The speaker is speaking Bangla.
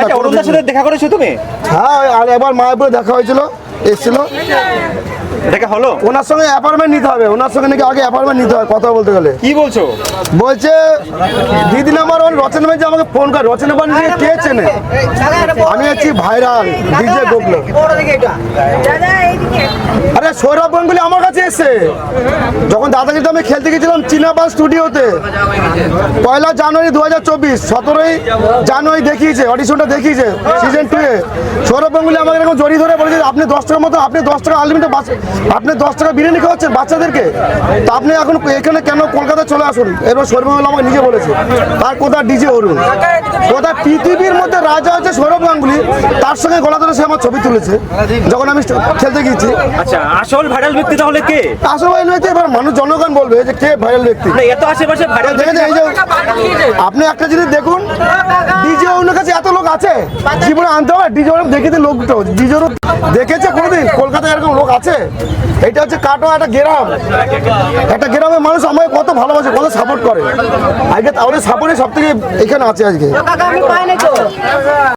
আচ্ছা অরুণদার সাথে দেখা করেছ তুমি? হ্যাঁ আর এবার মায়াপুরে দেখা হয়েছিল এসেছিল। দেখা হলো? ওনার সঙ্গে অ্যাপার্টমেন্ট নিতে হবে ওনার সঙ্গে নাকি আগে অ্যাপার্টমেন্ট নিতে হয় কথা বলতে গেলে। কি বলছো? বলছে দিদি নাম্বার রচনা আমাকে ফোন করে। রচনা ভাই কে চেনে? আমি হচ্ছি ভাইরাল, ডিজে আরে সৌরভ গাঙ্গুলি আমার কাছে এসছে যখন দাদাগিরিতে আমি খেলতে গেছিলাম চীনাবাস স্টুডিওতে পয়লা জানুয়ারি দু হাজার চব্বিশ, সতেরোই জানুয়ারি দেখিয়েছে অডিশনটা দেখিয়েছে সিজন টু এ। সৌরভ গাঙ্গুলি আমাকে এরকম জড়িয়ে ধরে বলেছে, আপনি দশ টাকার মতো, আপনি দশ টাকা আনলিমিটেড আপনি দশ টাকা বিরিয়ানি খাওয়াচ্ছেন বাচ্চাদেরকে? তা আপনি এখন এখানে কেন কলকাতায় চলে আসুন? এবার সৌরভ গাঙ্গুলি আমাকে নিজে বলেছে তার কোথা ডিজে অরুণ। কোথা পৃথিবীর মধ্যে রাজা আছে সৌরভ গাঙ্গুলি। তার সঙ্গে গলা ধরে সে আমার ছবি তুলেছে যখন আমি খেলতে গিয়েছি। আচ্ছা আসল ভাইরাল ব্যক্তি তাহলে কে? আসলে ভাই নয় তো এবার মানুষ জনগণ বলবে যে কে ভাইরাল ব্যক্তি। এত আশেপাশে ভাইরাল দেখেছেন এই যে আপনি একটা জিনিস দেখুন ডিজে অরুণের কাছে এত লোক আছে জীবনে আনতে হবে ডিজে দেখেছে লোকটা ডিজে দেখেছে কোনোদিন? কলকাতায় এরকম লোক আছে? এটা হচ্ছে কাটোয়া একটা গ্রাম। একটা গ্রামের মানুষ আমাকে কত ভালোবাসে কত সাপোর্ট করে। আজকে তাহলে সাপোর্টে সব থেকে এখানে আছে আজকে।